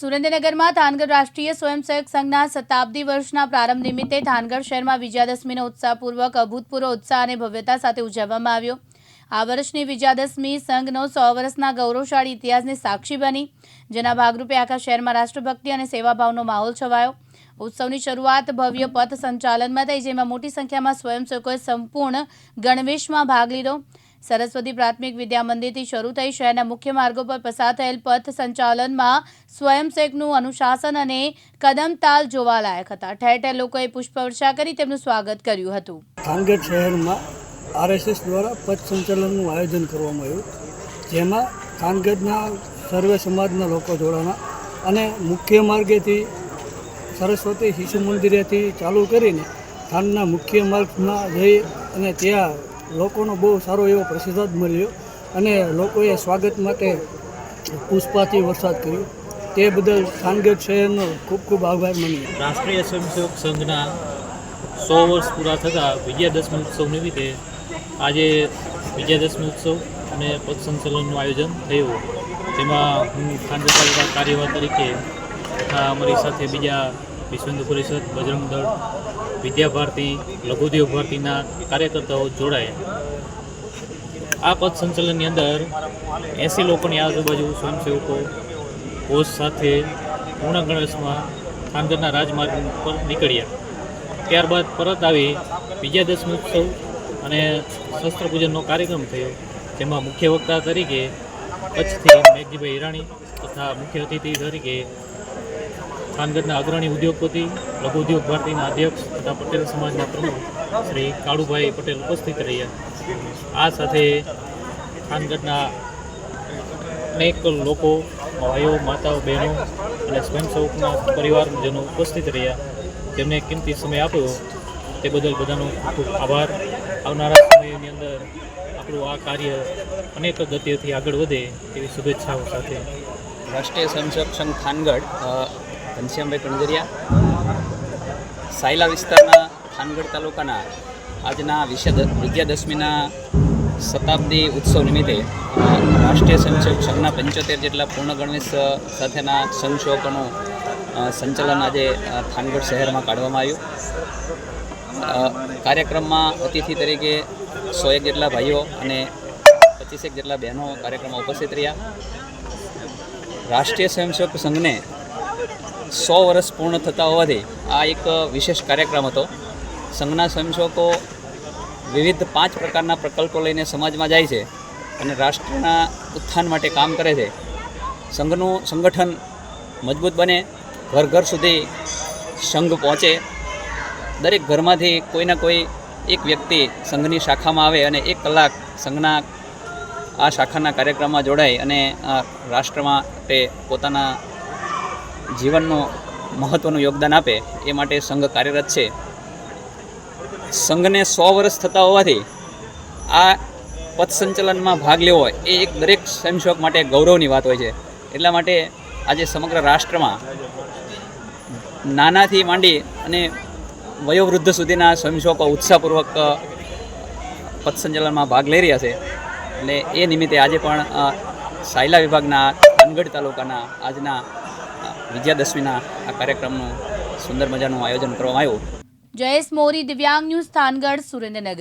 સુરેન્દ્રનગરમાં થાનગઢ રાષ્ટ્રીય સ્વયંસેવક સંઘના શતાબ્દી વર્ષના પ્રારંભ નિમિત્તે થાનગઢ શહેરમાં વિજયાદશમીનો ઉત્સાહપૂર્વક, અભૂતપૂર્વ ઉત્સાહ અને ભવ્યતા સાથે ઉજવવામાં આવ્યો. આ વર્ષની વિજયાદશમી સંઘનો સો વર્ષના ગૌરવશાળી ઇતિહાસની સાક્ષી બની, જેના ભાગરૂપે આખા શહેરમાં રાષ્ટ્રભક્તિ અને સેવાભાવનો માહોલ છવાયો. ઉત્સવની શરૂઆત ભવ્ય પથ સંચાલનમાં થઈ, જેમાં મોટી સંખ્યામાં સ્વયંસેવકોએ સંપૂર્ણ ગણવેશમાં ભાગ લીધો. સરસ્વતી પ્રાથમિક વિદ્યા મંદિરથી શરૂ થઈ શહેરના મુખ્ય માર્ગો પર પસાર થયેલ પથ સંચાલનમાં સ્વયંસેવકનું અનુશાસન અને કદમતાલ જોવાલાયક હતા. ઠેર ઠેર લોકોએ પુષ્પવર્ષા કરી તેમનું સ્વાગત કર્યું હતું. થાનગઢ શહેરમાં આરએસએસ દ્વારા પથ સંચાલનનું આયોજન કરવામાં આવ્યું. જેમાં થાનગઢના સર્વે સમાજના લોકો જોડાણા અને મુખ્ય માર્ગેથી સરસ્વતી શિશુ મંદિરેથી ચાલુ કરીને ખાનના મુખ્ય માર્ગમાં જઈ અને ત્યાં લોકોનો બહુ સારો એવો પ્રતિસાદ મળ્યો અને લોકોએ સ્વાગત માટે પુષ્પાથી વરસાદ કર્યો. તે બદલ ખાનગઢ શહેરનો ખૂબ ખૂબ આભાર માનીએ. રાષ્ટ્રીય સ્વયંસેવક સંઘના સો વર્ષ પૂરા થતાં વિજયાદશમી ઉત્સવ નિમિત્તે આજે વિજયાદશમી ઉત્સવ અને પથ સંચલનનું આયોજન થયું. તેમાં હું ખાનગઢ તાલુકા કાર્યવાહ તરીકે તથા અમારી સાથે બીજા વિશ્વ પરિષદ, બજરંગ દળ, વિદ્યા ભારતી લઘુદેવ ભારતીના કાર્યકર્તાઓ જોડાયા. આ પથ સંચલનની અંદર એંસી લોકોની આજુબાજુ સ્વયંસેવકો કોષ સાથે પૂર્ણ ગણેશમાં થાનગઢના રાજમાર્ગ પર નીકળ્યા. ત્યારબાદ પરત આવી વિજયાદશમી ઉત્સવ અને શસ્ત્ર પૂજનનો કાર્યક્રમ થયો, જેમાં મુખ્ય વક્તા તરીકે કચ્છથી મેઘજીભાઈ હિરાણી તથા મુખ્ય અતિથિ તરીકે થાનગઢના અગ્રણી ઉદ્યોગપતિ લઘુ ઉદ્યોગ ભારતીના અધ્યક્ષ તથા પટેલ સમાજના પ્રમુખ શ્રી કાળુભાઈ પટેલ ઉપસ્થિત રહ્યા. આ સાથે ખાનગઢના અનેક લોકો ભાઈઓ માતાઓ બહેનો અને સ્વયંસેવકના પરિવારજનો ઉપસ્થિત રહ્યા. જેમને કિંમતી સમય આપ્યો. તે બદલ બધાનો ખૂબ આભાર. આવનારા સમયની અંદર આપણું આ કાર્ય અનેક ગતિથી આગળ વધે તેવી શુભેચ્છાઓ સાથે. રાષ્ટ્રીય સ્વયંસેવક અ, ઘનશ્યામભાઈ કણજરિયા સાયલા વિસ્તારના થાનગઢ તાલુકાના આજના વિશ્ય વિજયાદશમીના શતાબ્દી ઉત્સવ નિમિત્તે રાષ્ટ્રીય સ્વયંસેવક સંઘના પંચોતેર જેટલા પૂર્ણ ગણવેશ સાથેના સ્વયંસેવકોનું સંચાલન આજે થાનગઢ શહેરમાં કાઢવામાં આવ્યું. કાર્યક્રમમાં અતિથિ તરીકે સો એક જેટલા ભાઈઓ અને પચીસેક જેટલા બહેનો કાર્યક્રમમાં ઉપસ્થિત રહ્યા. રાષ્ટ્રીય સ્વયંસેવક સંઘને સો વર્ષ પૂર્ણ થતા હોવાથી આ એક વિશેષ કાર્યક્રમ હતો. સંઘના સ્વયંસેવકો વિવિધ પાંચ પ્રકારના પ્રકલ્પો લઈને સમાજમાં જાય છે અને રાષ્ટ્રના ઉત્થાન માટે કામ કરે છે. સંઘનું સંગઠન મજબૂત બને, ઘર ઘર સુધી સંઘ પહોંચે. દરેક ઘરમાંથી કોઈના કોઈ એક વ્યક્તિ સંઘની શાખામાં આવે અને એક કલાક સંઘના આ શાખાના કાર્યક્રમમાં જોડાય અને રાષ્ટ્રમાં તે પોતાના જીવનનું મહત્ત્વનું યોગદાન આપે એ માટે સંઘ કાર્યરત છે. સંઘને સો વર્ષ થતા હોવાથી આ પથ સંચલનમાં ભાગ લેવો એ એક દરેક સ્વયંસેવક માટે ગૌરવની વાત હોય છે. એટલા માટે આજે સમગ્ર રાષ્ટ્રમાં નાનાથી માંડી અને વયોવૃદ્ધ સુધીના સ્વયંસેવકો ઉત્સાહપૂર્વક પથ સંચલનમાં ભાગ લઈ રહ્યા છે. એટલે એ નિમિત્તે આજે પણ સાયલા વિભાગના થાનગઢ તાલુકાના આજના વિજયાદશમીના આ કાર્યક્રમનું સુંદર મજાનું આયોજન કરવામાં આવ્યું. જયેશ મોરી દિવ્યાંગ ન્યૂઝ થાનગઢ સુરેન્દ્રનગર.